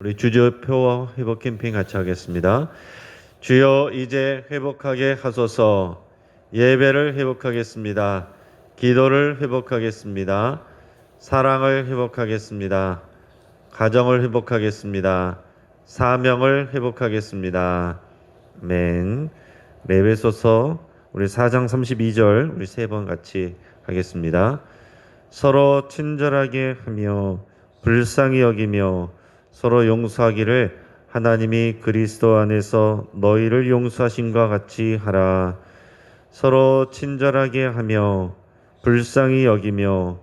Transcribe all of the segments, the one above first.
우리 주저표와 회복 캠핑 같이 하겠습니다. 주여 이제 회복하게 하소서. 예배를 회복하겠습니다. 기도를 회복하겠습니다. 사랑을 회복하겠습니다. 가정을 회복하겠습니다. 사명을 회복하겠습니다. 아멘. 레베소서 우리 4장 32절 우리 세 번 같이 하겠습니다. 서로 친절하게 하며 불쌍히 여기며 서로 용서하기를 하나님이 그리스도 안에서 너희를 용서하신과 같이 하라. 서로 친절하게 하며 불쌍히 여기며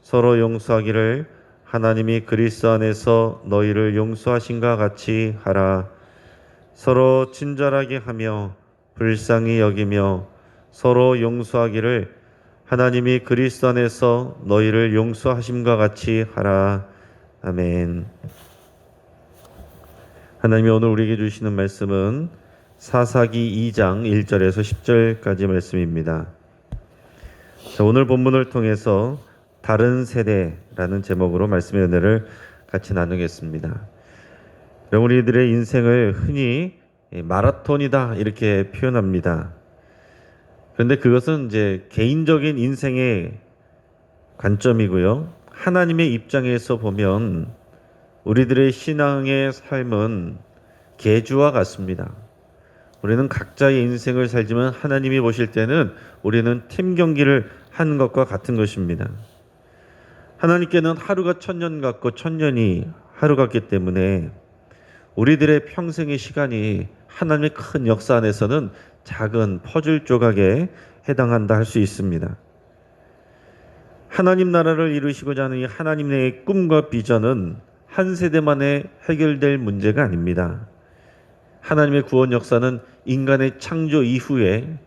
서로 용서하기를 하나님이 그리스도 안에서 너희를 용서하신과 같이 하라. 서로 친절하게 하며 불쌍히 여기며 서로 용서하기를 하나님이 그리스도 안에서 너희를 용서하심과 같이 하라. 아멘. 하나님이 오늘 우리에게 주시는 말씀은 사사기 2장 1절에서 10절까지 말씀입니다. 자, 오늘 본문을 통해서 다른 세대라는 제목으로 말씀의 은혜를 같이 나누겠습니다. 우리들의 인생을 흔히 마라톤이다 이렇게 표현합니다. 그런데 그것은 이제 개인적인 인생의 관점이고요. 하나님의 입장에서 보면 우리들의 신앙의 삶은 계주와 같습니다. 우리는 각자의 인생을 살지만 하나님이 보실 때는 우리는 팀 경기를 한 것과 같은 것입니다. 하나님께는 하루가 천년 같고 천년이 하루 같기 때문에 우리들의 평생의 시간이 하나님의 큰 역사 안에서는 작은 퍼즐 조각에 해당한다 할 수 있습니다. 하나님 나라를 이루시고자 하는 이 하나님의 꿈과 비전은 한 세대만에 해결될 문제가 아닙니다. 하나님의 구원 역사는 인간의 창조 이후에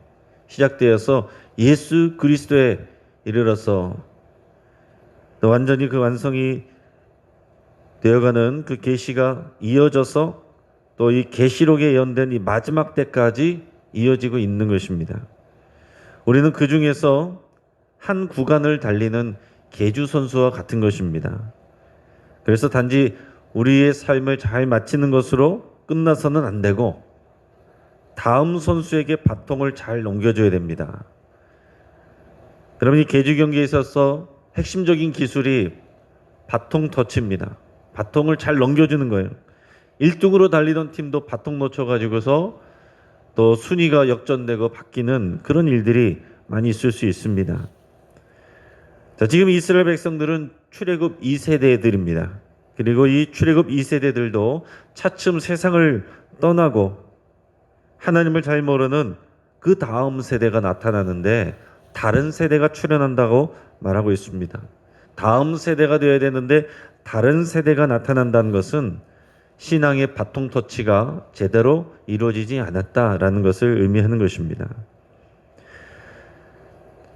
시작되어서 예수 그리스도에 이르러서 완전히 그 완성이 되어가는 그 계시가 이어져서 또 이 계시록에 연된 이 마지막 때까지 이어지고 있는 것입니다. 우리는 그 중에서 한 구간을 달리는 계주 선수와 같은 것입니다. 그래서 단지 우리의 삶을 잘 마치는 것으로 끝나서는 안 되고 다음 선수에게 바통을 잘 넘겨줘야 됩니다. 그러면 이 계주 경기에 있어서 핵심적인 기술이 바통 터치입니다. 바통을 잘 넘겨주는 거예요. 1등으로 달리던 팀도 바통 놓쳐가지고서 또 순위가 역전되고 바뀌는 그런 일들이 많이 있을 수 있습니다. 자, 지금 이스라엘 백성들은 출애굽 2세대들입니다. 그리고 이 출애굽 2세대들도 차츰 세상을 떠나고 하나님을 잘 모르는 그 다음 세대가 나타나는데 다른 세대가 출현한다고 말하고 있습니다. 다음 세대가 되어야 되는데 다른 세대가 나타난다는 것은 신앙의 바통 터치가 제대로 이루어지지 않았다라는 것을 의미하는 것입니다.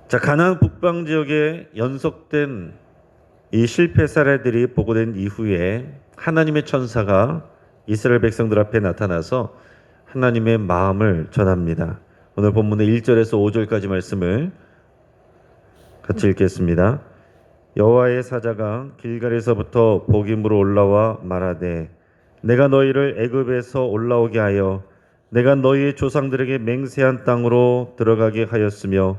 자, 가나안 북방 지역에 연속된 이 실패 사례들이 보고된 이후에 하나님의 천사가 이스라엘 백성들 앞에 나타나서 하나님의 마음을 전합니다. 오늘 본문의 1절에서 5절까지 말씀을 같이 읽겠습니다. 여호와의 사자가 길갈에서부터 복임으로 올라와 말하되 내가 너희를 애굽에서 올라오게 하여 내가 너희의 조상들에게 맹세한 땅으로 들어가게 하였으며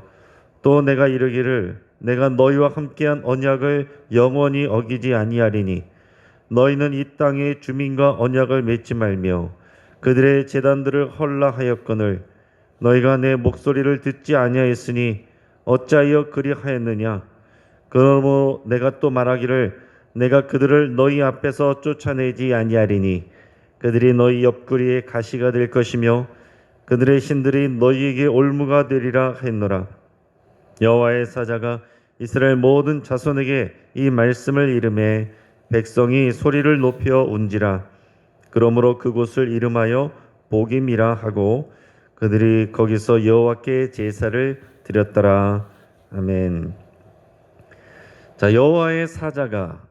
또 내가 이르기를 내가 너희와 함께한 언약을 영원히 어기지 아니하리니 너희는 이 땅의 주민과 언약을 맺지 말며 그들의 재단들을 헐라하였거늘 너희가 내 목소리를 듣지 아니하였으니 어찌하여 그리하였느냐? 그러므로 내가 또 말하기를 내가 그들을 너희 앞에서 쫓아내지 아니하리니 그들이 너희 옆구리에 가시가 될 것이며 그들의 신들이 너희에게 올무가 되리라 했노라 여호와의 사자가 이스라엘 모든 자손에게 이 말씀을 이름해 백성이 소리를 높여 운지라 그러므로 그곳을 이름하여 복임이라 하고 그들이 거기서 여호와께 제사를 드렸더라 아멘. 자 여호와의 사자가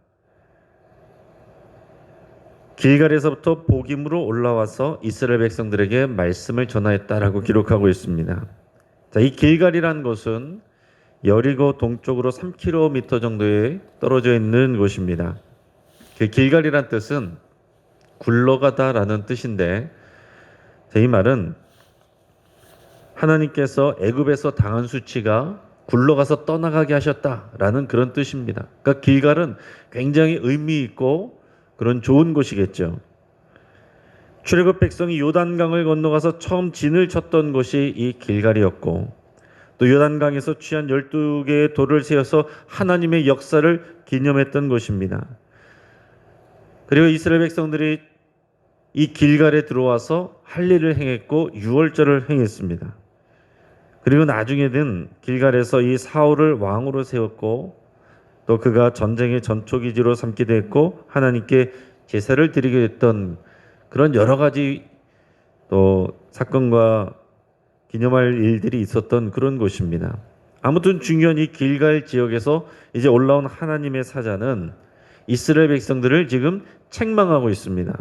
길갈에서부터 복임으로 올라와서 이스라엘 백성들에게 말씀을 전하였다라고 기록하고 있습니다. 자, 이 길갈이라는 곳은 여리고 동쪽으로 3km 정도에 떨어져 있는 곳입니다. 그 길갈이란 뜻은 굴러가다라는 뜻인데 자, 이 말은 하나님께서 애굽에서 당한 수치가 굴러가서 떠나가게 하셨다라는 그런 뜻입니다. 그러니까 길갈은 굉장히 의미 있고 그런 좋은 곳이겠죠. 출애굽 백성이 요단강을 건너가서 처음 진을 쳤던 곳이 이 길갈이었고 또 요단강에서 취한 12개의 돌을 세워서 하나님의 역사를 기념했던 곳입니다. 그리고 이스라엘 백성들이 이 길갈에 들어와서 할 일을 행했고 유월절을 행했습니다. 그리고 나중에는 길갈에서 이 사울을 왕으로 세웠고 또 그가 전쟁의 전초기지로 삼기도 했고 하나님께 제사를 드리게 됐던 그런 여러 가지 또 사건과 기념할 일들이 있었던 그런 곳입니다. 아무튼 중요한 이 길갈 지역에서 이제 올라온 하나님의 사자는 이스라엘 백성들을 지금 책망하고 있습니다.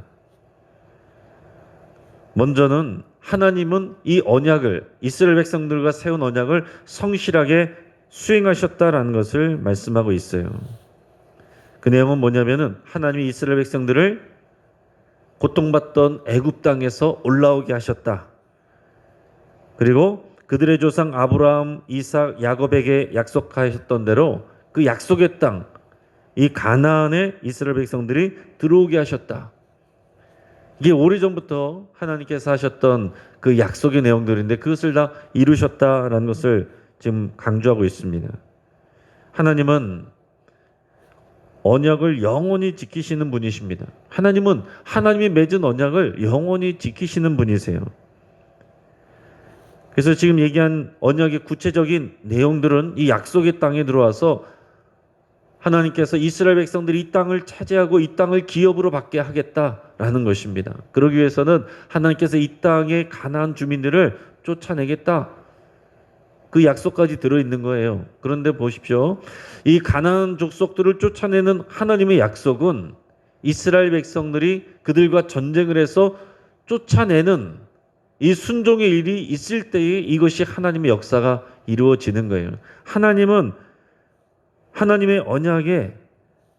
먼저는 하나님은 이 언약을 이스라엘 백성들과 세운 언약을 성실하게 수행하셨다라는 것을 말씀하고 있어요. 그 내용은 뭐냐면은 하나님이 이스라엘 백성들을 고통받던 애굽 땅에서 올라오게 하셨다. 그리고 그들의 조상 아브라함, 이삭, 야곱에게 약속하셨던 대로 그 약속의 땅, 이 가나안에 이스라엘 백성들이 들어오게 하셨다. 이게 오래전부터 하나님께서 하셨던 그 약속의 내용들인데 그것을 다 이루셨다라는 것을 지금 강조하고 있습니다. 하나님은 언약을 영원히 지키시는 분이십니다. 하나님은 하나님이 맺은 언약을 영원히 지키시는 분이세요. 그래서 지금 얘기한 언약의 구체적인 내용들은 이 약속의 땅에 들어와서 하나님께서 이스라엘 백성들이 이 땅을 차지하고 이 땅을 기업으로 받게 하겠다라는 것입니다. 그러기 위해서는 하나님께서 이 땅의 가나안 주민들을 쫓아내겠다. 그 약속까지 들어 있는 거예요. 그런데 보십시오. 이 가나안 족속들을 쫓아내는 하나님의 약속은 이스라엘 백성들이 그들과 전쟁을 해서 쫓아내는 이 순종의 일이 있을 때에 이것이 하나님의 역사가 이루어지는 거예요. 하나님은 하나님의 언약에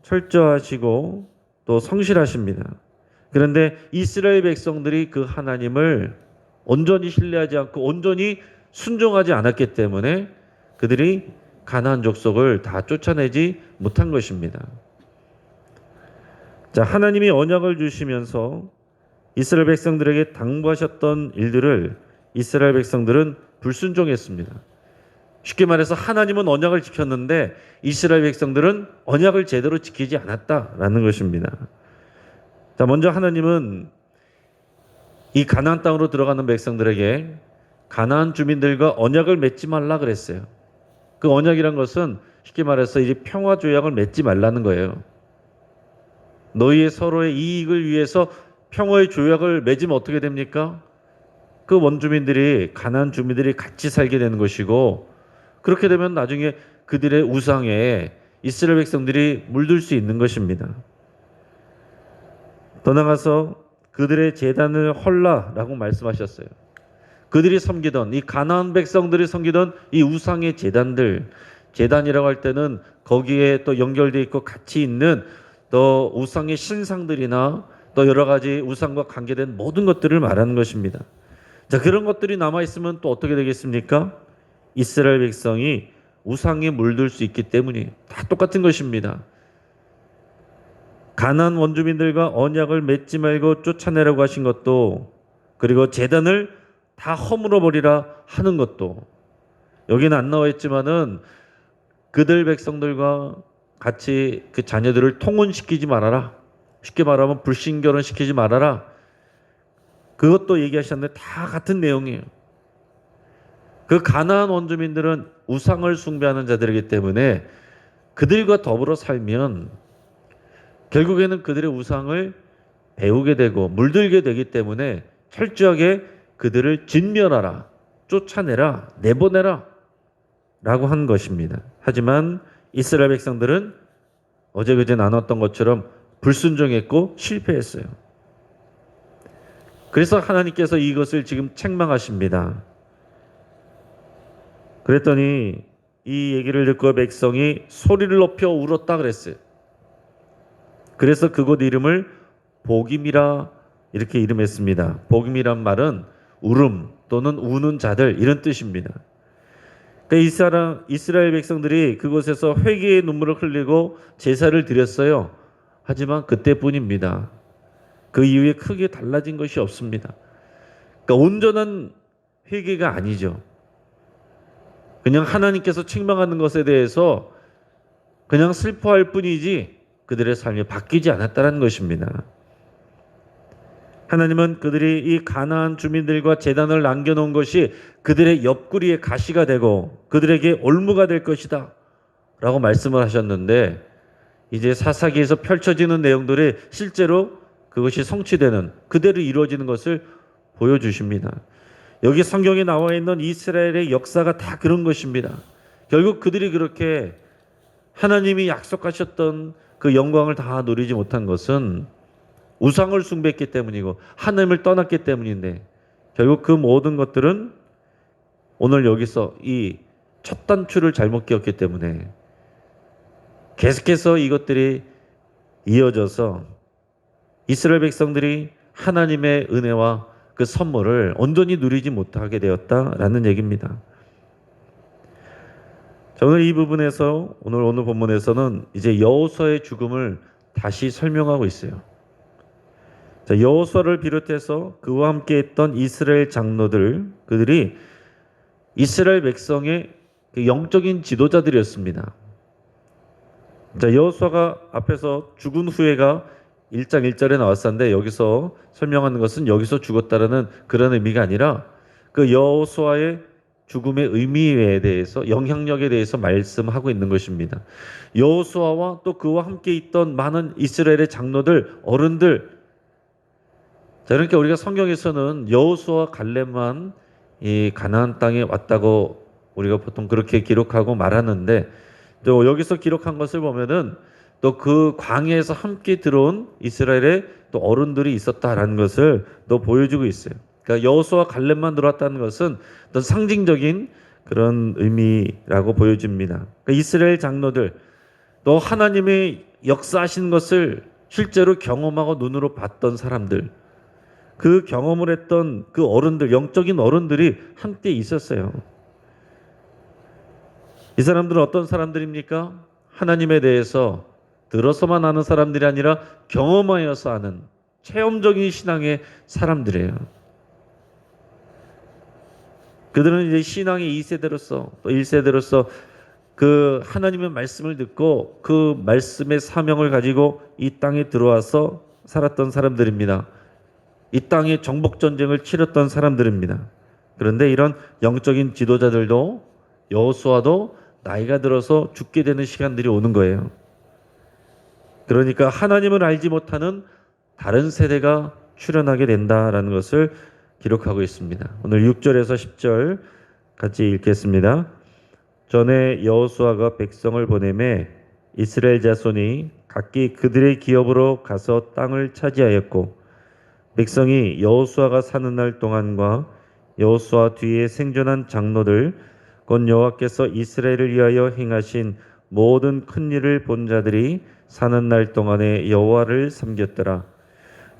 철저하시고 또 성실하십니다. 그런데 이스라엘 백성들이 그 하나님을 온전히 신뢰하지 않고 온전히 순종하지 않았기 때문에 그들이 가나안 족속을 다 쫓아내지 못한 것입니다. 자, 하나님이 언약을 주시면서 이스라엘 백성들에게 당부하셨던 일들을 이스라엘 백성들은 불순종했습니다. 쉽게 말해서 하나님은 언약을 지켰는데 이스라엘 백성들은 언약을 제대로 지키지 않았다라는 것입니다. 자, 먼저 하나님은 이 가나안 땅으로 들어가는 백성들에게 가나안 주민들과 언약을 맺지 말라 그랬어요. 그 언약이란 것은 쉽게 말해서 이제 평화 조약을 맺지 말라는 거예요. 너희의 서로의 이익을 위해서 평화의 조약을 맺으면 어떻게 됩니까? 그 원주민들이 가나안 주민들이 같이 살게 되는 것이고 그렇게 되면 나중에 그들의 우상에 이스라엘 백성들이 물들 수 있는 것입니다. 더 나가서 그들의 재단을 헐라라고 말씀하셨어요. 그들이 섬기던 이 가나안 백성들이 섬기던 이 우상의 재단들 재단이라고 할 때는 거기에 또 연결돼 있고 같이 있는 또 우상의 신상들이나 또 여러 가지 우상과 관계된 모든 것들을 말하는 것입니다. 자 그런 것들이 남아 있으면 또 어떻게 되겠습니까? 이스라엘 백성이 우상에 물들 수 있기 때문이 다 똑같은 것입니다. 가난 원주민들과 언약을 맺지 말고 쫓아내라고 하신 것도 그리고 재단을 다 허물어 버리라 하는 것도 여기는 안 나와 있지만은 그들 백성들과 같이 그 자녀들을 통혼시키지 말아라. 쉽게 말하면 불신 결혼 시키지 말아라. 그것도 얘기하셨는데 다 같은 내용이에요. 그 가나안 원주민들은 우상을 숭배하는 자들이기 때문에 그들과 더불어 살면 결국에는 그들의 우상을 배우게 되고 물들게 되기 때문에 철저하게 그들을 진멸하라, 쫓아내라, 내보내라 라고 한 것입니다. 하지만 이스라엘 백성들은 어제 그제 나눴던 것처럼 불순종했고 실패했어요. 그래서 하나님께서 이것을 지금 책망하십니다. 그랬더니 이 얘기를 듣고 백성이 소리를 높여 울었다 그랬어요. 그래서 그곳 이름을 복임이라 이렇게 이름했습니다. 복음이란 말은 울음 또는 우는 자들 이런 뜻입니다. 이스라, 이스라엘 백성들이 그곳에서 회개의 눈물을 흘리고 제사를 드렸어요. 하지만 그때뿐입니다. 그 이후에 크게 달라진 것이 없습니다. 그러니까 온전한 회개가 아니죠. 그냥 하나님께서 책망하는 것에 대해서 그냥 슬퍼할 뿐이지 그들의 삶이 바뀌지 않았다는 것입니다. 하나님은 그들이 이 가나안 주민들과 재단을 남겨놓은 것이 그들의 옆구리에 가시가 되고 그들에게 올무가 될 것이다. 라고 말씀을 하셨는데 이제 사사기에서 펼쳐지는 내용들이 실제로 그것이 성취되는 그대로 이루어지는 것을 보여주십니다. 여기 성경에 나와 있는 이스라엘의 역사가 다 그런 것입니다. 결국 그들이 그렇게 하나님이 약속하셨던 그 영광을 다 누리지 못한 것은 우상을 숭배했기 때문이고 하나님을 떠났기 때문인데 결국 그 모든 것들은 오늘 여기서 이 첫 단추를 잘못 끼웠기 때문에 계속해서 이것들이 이어져서 이스라엘 백성들이 하나님의 은혜와 그 선물을 온전히 누리지 못하게 되었다라는 얘기입니다. 자, 오늘 이 부분에서 오늘 오늘 본문에서는 이제 여호수아의 죽음을 다시 설명하고 있어요. 자, 여호수아를 비롯해서 그와 함께 했던 이스라엘 장로들 그들이 이스라엘 백성의 그 영적인 지도자들이었습니다. 자, 여호수아가 앞에서 죽은 후에가 1장 1절에 나왔었는데 여기서 설명하는 것은 여기서 죽었다라는 그런 의미가 아니라 그 여호수아의 죽음의 의미에 대해서 영향력에 대해서 말씀하고 있는 것입니다. 여호수아와 또 그와 함께 있던 많은 이스라엘의 장로들, 어른들 자, 그러니까 우리가 성경에서는 여호수아 갈렙만 이 가나안 땅에 왔다고 우리가 보통 그렇게 기록하고 말하는데 또 여기서 기록한 것을 보면은 또 그 광야에서 함께 들어온 이스라엘의 또 어른들이 있었다라는 것을 또 보여주고 있어요. 그러니까 여호수아 갈렙만 들어왔다는 것은 어떤 상징적인 그런 의미라고 보여집니다. 그러니까 이스라엘 장로들 또 하나님의 역사하신 것을 실제로 경험하고 눈으로 봤던 사람들 그 경험을 했던 그 어른들 영적인 어른들이 함께 있었어요. 이 사람들은 어떤 사람들입니까? 하나님에 대해서 들어서만 아는 사람들이 아니라 경험하여서 아는 체험적인 신앙의 사람들이에요. 그들은 이제 신앙의 2세대로서 또 1세대로서 그 하나님의 말씀을 듣고 그 말씀의 사명을 가지고 이 땅에 들어와서 살았던 사람들입니다. 이 땅에 정복 전쟁을 치렀던 사람들입니다. 그런데 이런 영적인 지도자들도 여호수아도 나이가 들어서 죽게 되는 시간들이 오는 거예요. 그러니까 하나님을 알지 못하는 다른 세대가 출현하게 된다라는 것을 기록하고 있습니다. 오늘 6절에서 10절 같이 읽겠습니다. 전에 여호수아가 백성을 보내매 이스라엘 자손이 각기 그들의 기업으로 가서 땅을 차지하였고 백성이 여호수아가 사는 날 동안과 여호수아 뒤에 생존한 장로들 곧 여호와께서 이스라엘을 위하여 행하신 모든 큰 일을 본 자들이 사는 날 동안에 여호와를 섬겼더라.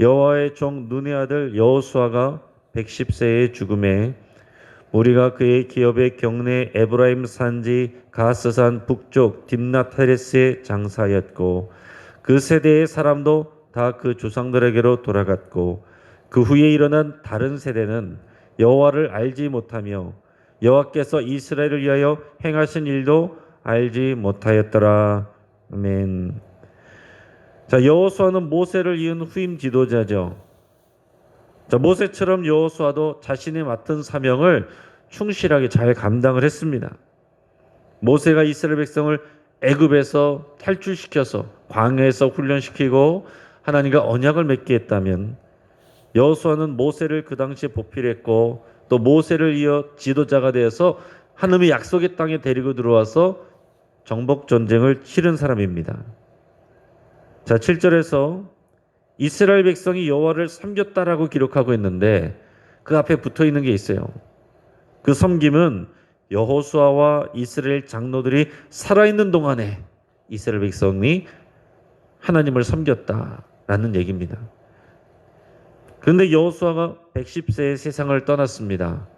여호와의 종 눈의 아들 여호수아가 110세의 죽음에 우리가 그의 기업의 경내 에브라임 산지 가스산 북쪽 딥나타레스에 장사하였고 그 세대의 사람도 다 그 조상들에게로 돌아갔고 그 후에 일어난 다른 세대는 여호와를 알지 못하며 여호와께서 이스라엘을 위하여 행하신 일도 알지 못하였더라. 아멘. 자, 여호수아는 모세를 이은 후임 지도자죠. 자, 모세처럼 여호수아도 자신이 맡은 사명을 충실하게 잘 감당을 했습니다. 모세가 이스라엘 백성을 애굽에서 탈출시켜서 광야에서 훈련시키고 하나님과 언약을 맺게 했다면 여호수아는 모세를 그 당시에 보필했고 또 모세를 이어 지도자가 되어서 하나님의 약속의 땅에 데리고 들어와서 정복 전쟁을 치른 사람입니다. 자, 7절에서 이스라엘 백성이 여호와를 섬겼다라고 기록하고 있는데 그 앞에 붙어 있는 게 있어요. 그 섬김은 여호수아와 이스라엘 장로들이 살아있는 동안에 이스라엘 백성이 하나님을 섬겼다라는 얘기입니다. 그런데 여호수아가 110세에 세상을 떠났습니다.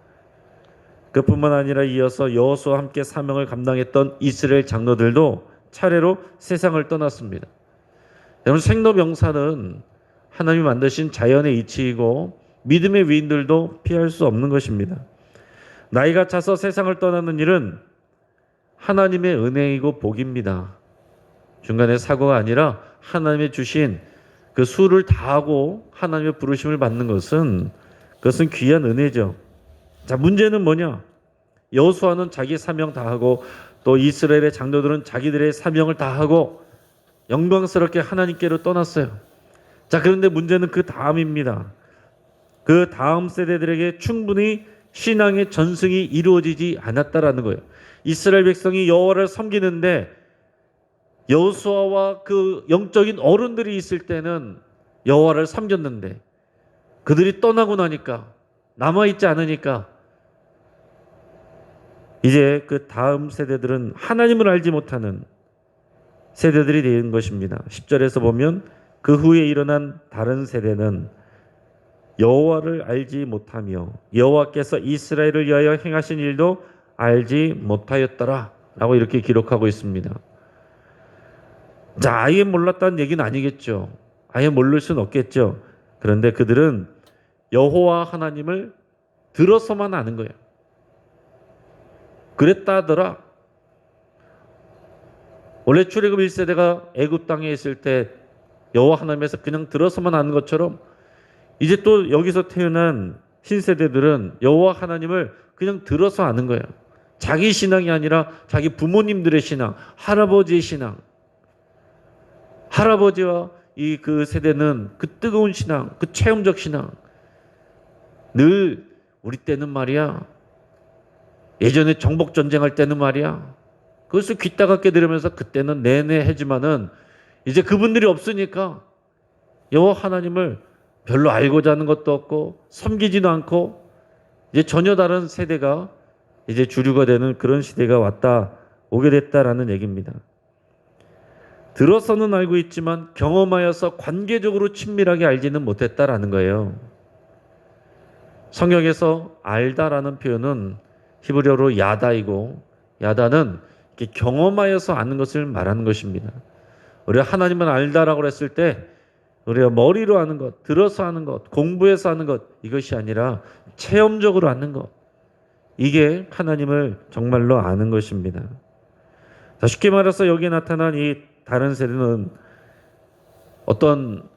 그뿐만 아니라 이어서 여호수아와 함께 사명을 감당했던 이스라엘 장로들도 차례로 세상을 떠났습니다. 여러분 생로병사는 하나님이 만드신 자연의 이치이고 믿음의 위인들도 피할 수 없는 것입니다. 나이가 차서 세상을 떠나는 일은 하나님의 은혜이고 복입니다. 중간에 사고가 아니라 하나님의 주신 그 수를 다하고 하나님의 부르심을 받는 것은 그것은 귀한 은혜죠. 자, 문제는 뭐냐? 여호수아는 자기 사명 다하고 또 이스라엘의 장로들은 자기들의 사명을 다하고 영광스럽게 하나님께로 떠났어요. 자, 그런데 문제는 그 다음입니다. 그 다음 세대들에게 충분히 신앙의 전승이 이루어지지 않았다라는 거예요. 이스라엘 백성이 여호와를 섬기는데 여호수아와 그 영적인 어른들이 있을 때는 여호와를 섬겼는데 그들이 떠나고 나니까 남아 있지 않으니까 이제 그 다음 세대들은 하나님을 알지 못하는 세대들이 되는 것입니다. 10절에서 보면 그 후에 일어난 다른 세대는 여호와를 알지 못하며 여호와께서 이스라엘을 위하여 행하신 일도 알지 못하였더라라고 이렇게 기록하고 있습니다. 자, 아예 몰랐다는 얘기는 아니겠죠. 아예 모를 수는 없겠죠. 그런데 그들은 여호와 하나님을 들어서만 아는 거예요. 그랬다 하더라. 원래 출애굽 1세대가 애굽 땅에 있을 때 여호와 하나님에서 그냥 들어서만 아는 것처럼 이제 또 여기서 태어난 신세대들은 여호와 하나님을 그냥 들어서 아는 거예요. 자기 신앙이 아니라 자기 부모님들의 신앙, 할아버지의 신앙. 할아버지와 이 그 세대는 그 뜨거운 신앙, 그 체험적 신앙. 늘 우리 때는 말이야. 예전에 정복 전쟁할 때는 말이야. 그것을 귀따갑게 들으면서 그때는 내내 해지만은 이제 그분들이 없으니까 여호와 하나님을 별로 알고자 하는 것도 없고 섬기지도 않고 이제 전혀 다른 세대가 이제 주류가 되는 그런 시대가 왔다 오게 됐다라는 얘기입니다. 들어서는 알고 있지만 경험하여서 관계적으로 친밀하게 알지는 못했다라는 거예요. 성경에서 알다라는 표현은 히브리어로 야다이고 야다는 경험하여서 아는 것을 말하는 것입니다. 우리가 하나님은 알다라고 했을 때 우리가 머리로 아는 것, 들어서 아는 것, 공부해서 아는 것 이것이 아니라 체험적으로 아는 것. 이게 하나님을 정말로 아는 것입니다. 자, 쉽게 말해서 여기에 나타난 이 다른 세대는 어떤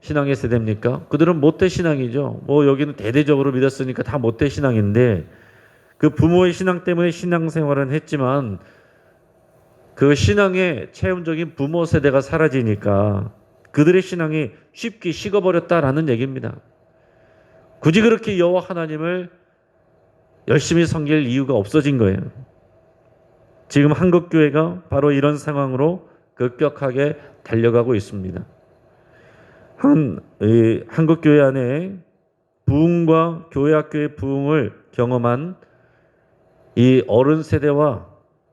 신앙의 세대입니까? 그들은 모태 신앙이죠. 뭐 여기는 대대적으로 믿었으니까 다 모태 신앙인데 그 부모의 신앙 때문에 신앙생활은 했지만 그 신앙의 체험적인 부모 세대가 사라지니까 그들의 신앙이 쉽게 식어버렸다라는 얘기입니다. 굳이 그렇게 여호와 하나님을 열심히 섬길 이유가 없어진 거예요. 지금 한국 교회가 바로 이런 상황으로 급격하게 달려가고 있습니다. 한 한국 교회 안에 부흥과 교회 학교의 부흥을 경험한 이 어른 세대와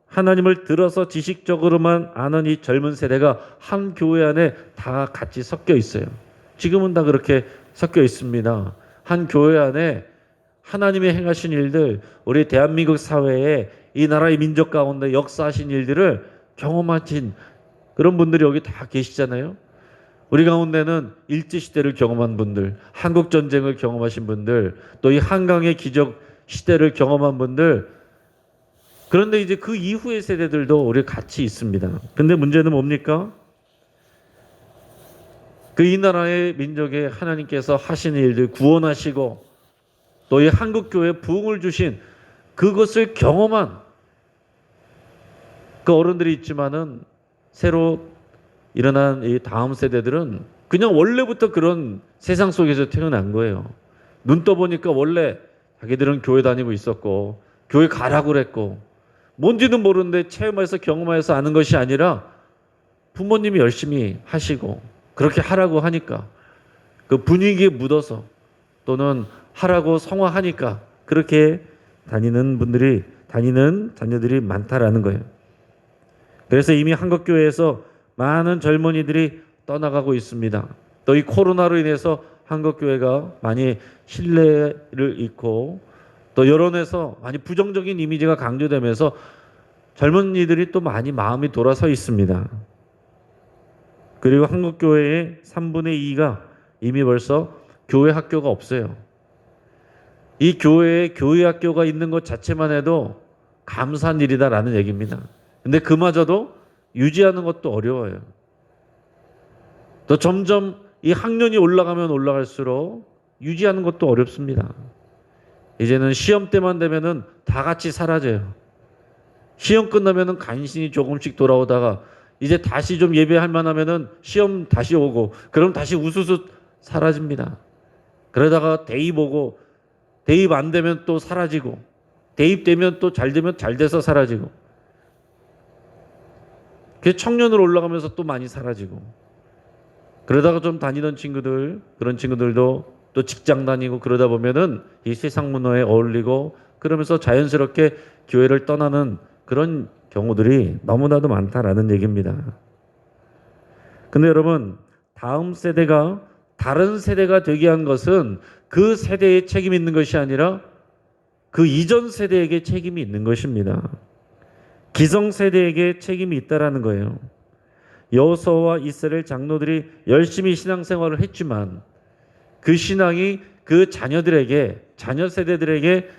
하나님을 들어서 지식적으로만 아는 이 젊은 세대가 한 교회 안에 다 같이 섞여 있어요. 지금은 다 그렇게 섞여 있습니다. 한 교회 안에 하나님의 행하신 일들, 우리 대한민국 사회에 이 나라의 민족 가운데 역사하신 일들을 경험하신 그런 분들이 여기 다 계시잖아요. 우리 가운데는 일제 시대를 경험한 분들, 한국 전쟁을 경험하신 분들, 또 이 한강의 기적 시대를 경험한 분들, 그런데 이제 그 이후의 세대들도 우리 같이 있습니다. 근데 문제는 뭡니까? 그 이 나라의 민족에 하나님께서 하시는 일들 구원하시고 또 이 한국 교회 부흥을 주신 그것을 경험한 그 어른들이 있지만은 새로 일어난 이 다음 세대들은 그냥 원래부터 그런 세상 속에서 태어난 거예요. 눈 떠보니까 원래 자기들은 교회 다니고 있었고 교회 가라고 그랬고 뭔지는 모르는데 체험해서 경험해서 아는 것이 아니라 부모님이 열심히 하시고 그렇게 하라고 하니까 그 분위기에 묻어서 또는 하라고 성화하니까 그렇게 다니는 분들이 다니는 자녀들이 많다라는 거예요. 그래서 이미 한국 교회에서 많은 젊은이들이 떠나가고 있습니다. 또 이 코로나로 인해서 한국 교회가 많이 신뢰를 잃고 또 여론에서 많이 부정적인 이미지가 강조되면서 젊은이들이 또 많이 마음이 돌아서 있습니다. 그리고 한국 교회의 3분의 2가 이미 벌써 교회 학교가 없어요. 이 교회에 교회 학교가 있는 것 자체만 해도 감사한 일이다라는 얘기입니다. 근데 그마저도 유지하는 것도 어려워요. 또 점점 이 학년이 올라가면 올라갈수록 유지하는 것도 어렵습니다. 이제는 시험 때만 되면은 다 같이 사라져요. 시험 끝나면은 간신히 조금씩 돌아오다가 이제 다시 좀 예배할 만하면은 시험 다시 오고 그럼 다시 우수수 사라집니다. 그러다가 대입 오고 대입 안 되면 또 사라지고 대입 되면 또 잘 되면 잘 돼서 사라지고 그 청년으로 올라가면서 또 많이 사라지고 그러다가 좀 다니던 친구들 그런 친구들도 또 직장 다니고 그러다 보면은 이 세상 문화에 어울리고 그러면서 자연스럽게 교회를 떠나는 그런 경우들이 너무나도 많다라는 얘기입니다. 근데 여러분 다음 세대가 다른 세대가 되게 한 것은 그 세대에 책임 있는 것이 아니라 그 이전 세대에게 책임이 있는 것입니다. 기성 세대에게 책임이 있다라는 거예요. 여호수아와 이스라엘 장로들이 열심히 신앙생활을 했지만 그 신앙이 그 자녀들에게 자녀 세대들에게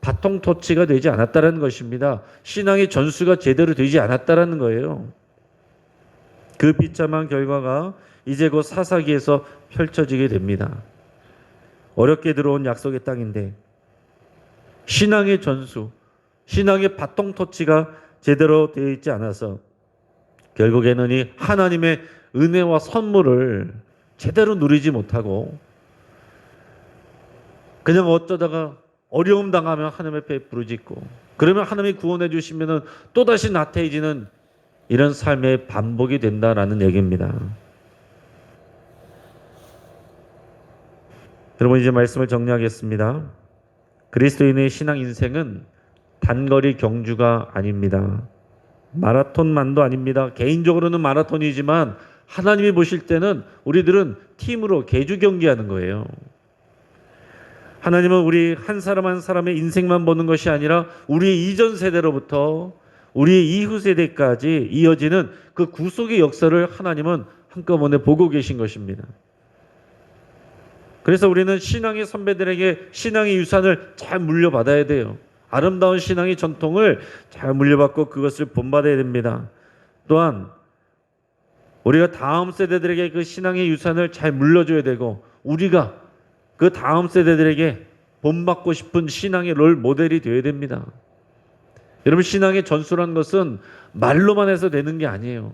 바통 터치가 되지 않았다라는 것입니다. 신앙의 전수가 제대로 되지 않았다라는 거예요. 그 비참한 결과가 이제 곧 사사기에서 펼쳐지게 됩니다. 어렵게 들어온 약속의 땅인데 신앙의 전수, 신앙의 바통 터치가 제대로 되어 있지 않아서 결국에는 이 하나님의 은혜와 선물을 제대로 누리지 못하고 그냥 어쩌다가 어려움 당하면 하나님의 배 부르짖고 그러면 하나님이 구원해 주시면은 또다시 나태해지는 이런 삶의 반복이 된다라는 얘기입니다. 여러분 이제 말씀을 정리하겠습니다. 그리스도인의 신앙 인생은 단거리 경주가 아닙니다. 마라톤만도 아닙니다. 개인적으로는 마라톤이지만 하나님이 보실 때는 우리들은 팀으로 개주 경기하는 거예요. 하나님은 우리 한 사람 한 사람의 인생만 보는 것이 아니라 우리 이전 세대로부터 우리 이후 세대까지 이어지는 그 구속의 역사를 하나님은 한꺼번에 보고 계신 것입니다. 그래서 우리는 신앙의 선배들에게 신앙의 유산을 잘 물려받아야 돼요. 아름다운 신앙의 전통을 잘 물려받고 그것을 본받아야 됩니다. 또한 우리가 다음 세대들에게 그 신앙의 유산을 잘 물려줘야 되고 우리가 그 다음 세대들에게 본받고 싶은 신앙의 롤 모델이 되어야 됩니다. 여러분 신앙의 전수란 것은 말로만 해서 되는 게 아니에요.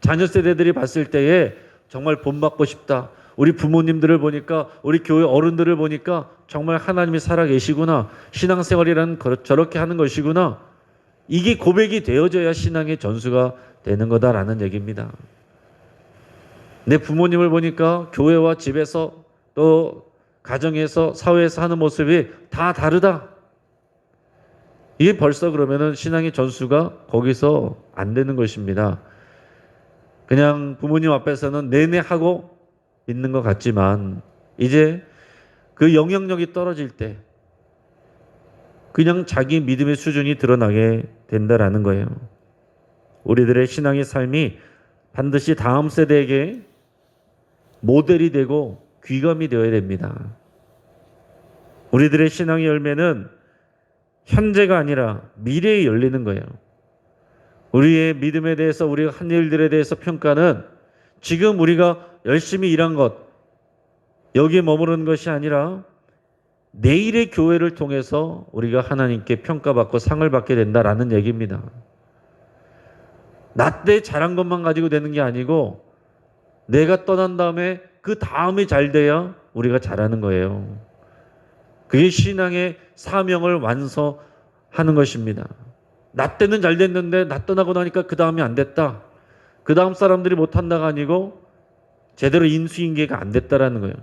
자녀 세대들이 봤을 때에 정말 본받고 싶다. 우리 부모님들을 보니까 우리 교회 어른들을 보니까 정말 하나님이 살아 계시구나. 신앙생활이란 저렇게 하는 것이구나. 이게 고백이 되어져야 신앙의 전수가 되는 거다라는 얘기입니다. 내 부모님을 보니까 교회와 집에서 또 가정에서 사회에서 하는 모습이 다 다르다. 이게 벌써 그러면은 신앙의 전수가 거기서 안 되는 것입니다. 그냥 부모님 앞에서는 내내 하고 있는 것 같지만 이제 그 영향력이 떨어질 때 그냥 자기 믿음의 수준이 드러나게 된다라는 거예요. 우리들의 신앙의 삶이 반드시 다음 세대에게 모델이 되고 귀감이 되어야 됩니다. 우리들의 신앙의 열매는 현재가 아니라 미래에 열리는 거예요. 우리의 믿음에 대해서 우리가 한 일들에 대해서 평가는 지금 우리가 열심히 일한 것 여기에 머무르는 것이 아니라 내일의 교회를 통해서 우리가 하나님께 평가받고 상을 받게 된다라는 얘기입니다. 나 때 잘한 것만 가지고 되는 게 아니고 내가 떠난 다음에 그 다음에 잘 돼야 우리가 잘하는 거예요. 그게 신앙의 사명을 완성하는 것입니다. 나 때는 잘 됐는데 나 떠나고 나니까 그 다음이 안 됐다. 그 다음 사람들이 못한다가 아니고 제대로 인수인계가 안 됐다라는 거예요.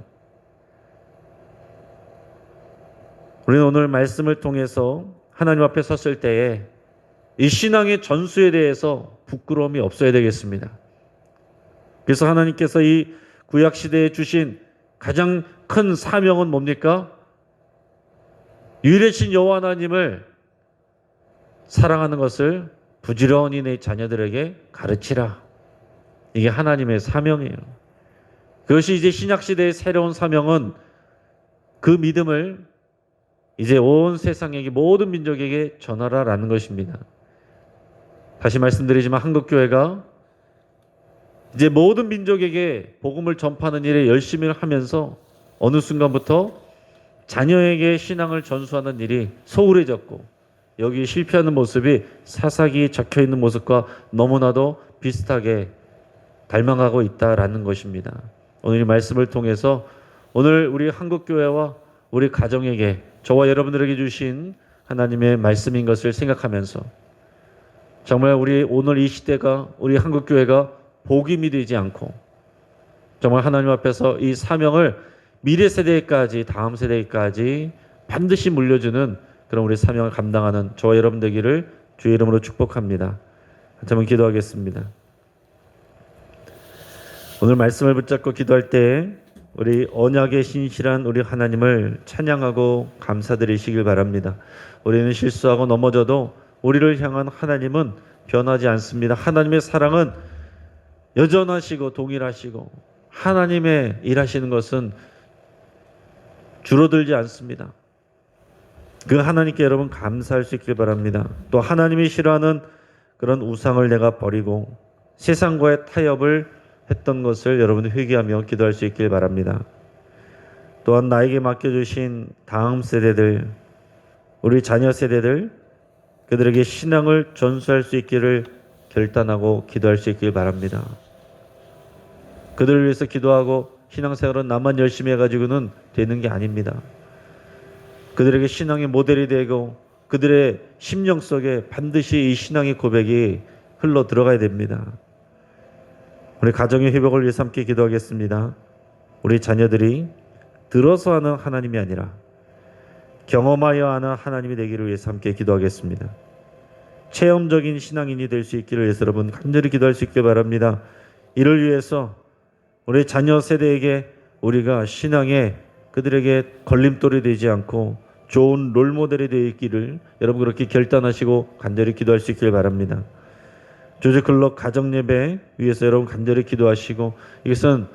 우리는 오늘 말씀을 통해서 하나님 앞에 섰을 때에 이 신앙의 전수에 대해서 부끄러움이 없어야 되겠습니다. 그래서 하나님께서 이 구약 시대에 주신 가장 큰 사명은 뭡니까? 유일하신 여호와 하나님을 사랑하는 것을 부지런히 내 자녀들에게 가르치라. 이게 하나님의 사명이에요. 그것이 이제 신약 시대의 새로운 사명은 그 믿음을 이제 온 세상에게 모든 민족에게 전하라라는 것입니다. 다시 말씀드리지만 한국 교회가 이제 모든 민족에게 복음을 전파하는 일에 열심히 하면서 어느 순간부터 자녀에게 신앙을 전수하는 일이 소홀해졌고 여기 실패하는 모습이 사사기에 적혀 있는 모습과 너무나도 비슷하게 닮아가고 있다라는 것입니다. 오늘 이 말씀을 통해서 오늘 우리 한국 교회와 우리 가정에게 저와 여러분들에게 주신 하나님의 말씀인 것을 생각하면서 정말 우리 오늘 이 시대가 우리 한국 교회가 복임이 되지 않고 정말 하나님 앞에서 이 사명을 미래 세대까지 다음 세대까지 반드시 물려주는 그런 우리 사명을 감당하는 저와 여러분 되기를 주의 이름으로 축복합니다. 한번 기도하겠습니다. 오늘 말씀을 붙잡고 기도할 때 우리 언약의 신실한 우리 하나님을 찬양하고 감사드리시길 바랍니다. 우리는 실수하고 넘어져도 우리를 향한 하나님은 변하지 않습니다. 하나님의 사랑은 여전하시고 동일하시고 하나님의 일하시는 것은 줄어들지 않습니다. 그 하나님께 여러분 감사할 수 있길 바랍니다. 또 하나님이 싫어하는 그런 우상을 내가 버리고 세상과의 타협을 했던 것을 여러분 회개하며 기도할 수 있길 바랍니다. 또한 나에게 맡겨주신 다음 세대들, 우리 자녀 세대들, 그들에게 신앙을 전수할 수 있기를 결단하고 기도할 수 있길 바랍니다. 그들을 위해서 기도하고 신앙생활은 나만 열심히 해가지고는 되는 게 아닙니다. 그들에게 신앙의 모델이 되고 그들의 심령 속에 반드시 이 신앙의 고백이 흘러 들어가야 됩니다. 우리 가정의 회복을 위해서 함께 기도하겠습니다. 우리 자녀들이 들어서 하는 하나님이 아니라 경험하여 하는 하나님이 되기를 위해서 함께 기도하겠습니다. 체험적인 신앙인이 될 수 있기를 위해서 여러분 간절히 기도할 수 있길 바랍니다. 이를 위해서 우리 자녀 세대에게 우리가 신앙에 그들에게 걸림돌이 되지 않고 좋은 롤모델이 되어 있기를 여러분 그렇게 결단하시고 간절히 기도할 수 있길 바랍니다. 조직클럽 가정 예배 위해서 여러분 간절히 기도하시고 이것은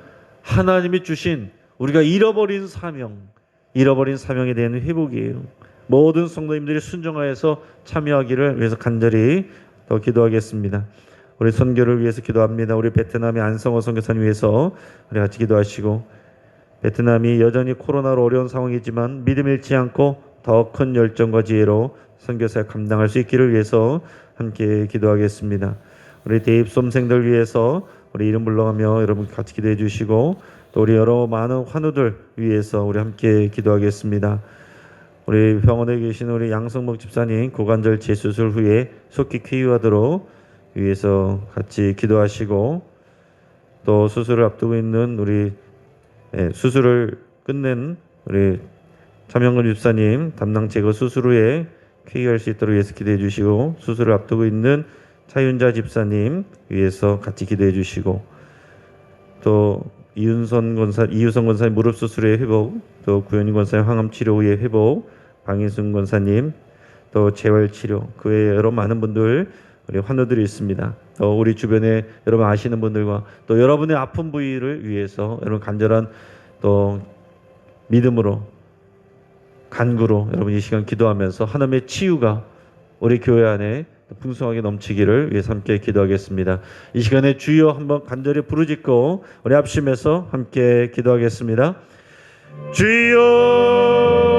하나님이 주신 우리가 잃어버린 사명, 잃어버린 사명에 대한 회복이에요. 모든 성도님들이 순종하여서 참여하기를 위해서 간절히 더 기도하겠습니다. 우리 선교를 위해서 기도합니다. 우리 베트남의 안성호 선교사님 위해서 우리 같이 기도하시고 베트남이 여전히 코로나로 어려운 상황이지만 믿음 잃지 않고 더 큰 열정과 지혜로 선교사 감당할 수 있기를 위해서 함께 기도하겠습니다. 우리 대입 수험생들 위해서 우리 이름 불러가며 여러분 같이 기도해 주시고 또 우리 여러 많은 환우들 위해서 우리 함께 기도하겠습니다. 우리 병원에 계신 우리 양성목 집사님 고관절 재수술 후에 속히 쾌유하도록 위해서 같이 기도하시고 또 수술을 앞두고 있는 우리 예, 수술을 끝낸 우리 차명근 집사님 담당 제거 수술 후에 쾌유할 수 있도록 위해서 기도해 주시고 수술을 앞두고 있는 차윤자 집사님 위해서 같이 기도해 주시고 또 이윤선 권사 이유선 권사님 무릎 수술의 회복 또 구현희 권사님 항암 치료 후의 회복 방인순 권사님 또 재활 치료 그 외에 여러 많은 분들 우리 환우들이 있습니다. 또 우리 주변에 여러분 아시는 분들과 또 여러분의 아픈 부위를 위해서 여러분 간절한 또 믿음으로 간구로 여러분 이 시간 기도하면서 하나님의 치유가 우리 교회 안에 풍성하게 넘치기를 위해서 함께 기도하겠습니다. 이 시간에 주여 한번 간절히 부르짖고 우리 합심해서 함께 기도하겠습니다. 주여